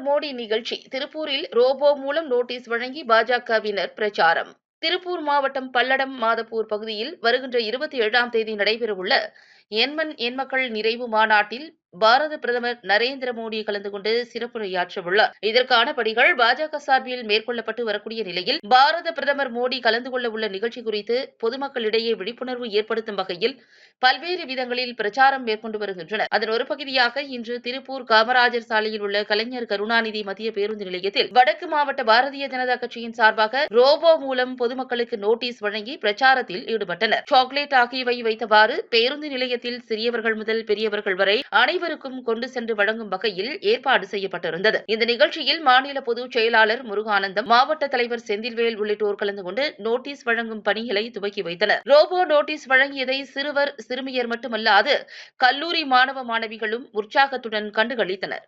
பிரதமர் மோடி நிகழ்ச்சி திருப்பூரில் ரோபோ மூலம் நோட்டீஸ் வழங்கி பாஜகவினர் பிரச்சாரம். திருப்பூர் மாவட்டம் பல்லடம் மாதப்பூர் பகுதியில் வருகின்ற இருபத்தி ஏழாம் தேதி நடைபெறவுள்ள எண்மண் எண்மக்கள் நிறைவு மாநாட்டில் பாரத பிரதமர் நரேந்திர மோடி கலந்து கொண்டு சிறப்புரையாற்ற உள்ளார் இதற்கான பணிகள் பாஜக சார்பில் மேற்கொள்ளப்பட்டு வரக்கூடிய நிலையில் பாரத பிரதமர் மோடி கலந்து கொள்ள உள்ள நிகழ்ச்சி குறித்து பொதுமக்களிடையே விழிப்புணர்வு ஏற்படுத்தும் வகையில் பல்வேறு விதங்களில் பிரச்சாரம் மேற்கொண்டு வருகின்றனர். அதன் ஒரு பகுதியாக இன்று திருப்பூர் காமராஜர் சாலையில் உள்ள கலைஞர் கருணாநிதி மத்திய பேருந்து நிலையத்தில் வடக்கு மாவட்ட பாரதிய ஜனதா கட்சியின் சார்பாக ரோபோ மூலம் பொதுமக்களுக்கு நோட்டீஸ் வழங்கி பிரச்சாரத்தில் ஈடுபட்டனர். சாக்லேட் ஆகியவை வைத்தவாறு பேருந்து நிலையத்தில் சிறியவர்கள் முதல் பெரியவர்கள் வரை அனைவரும் அனைவருக்கும் கொண்டு சென்று வழங்கும் வகையில் ஏற்பாடு செய்யப்பட்டிருந்தது. இந்த நிகழ்ச்சியில் மாநில பொதுச் செயலாளர் முருகானந்தம் மாவட்ட தலைவர் செந்தில்வேல் உள்ளிட்டோர் கலந்து கொண்டு நோட்டீஸ் வழங்கும் பணிகளை துவக்கி வைத்தனர். ரோபோ நோட்டீஸ் வழங்கியதை சிறுவர் சிறுமியர் மட்டுமல்லாது கல்லூரி மாணவ மாணவிகளும் உற்சாகத்துடன் கண்டுகளித்தனர்.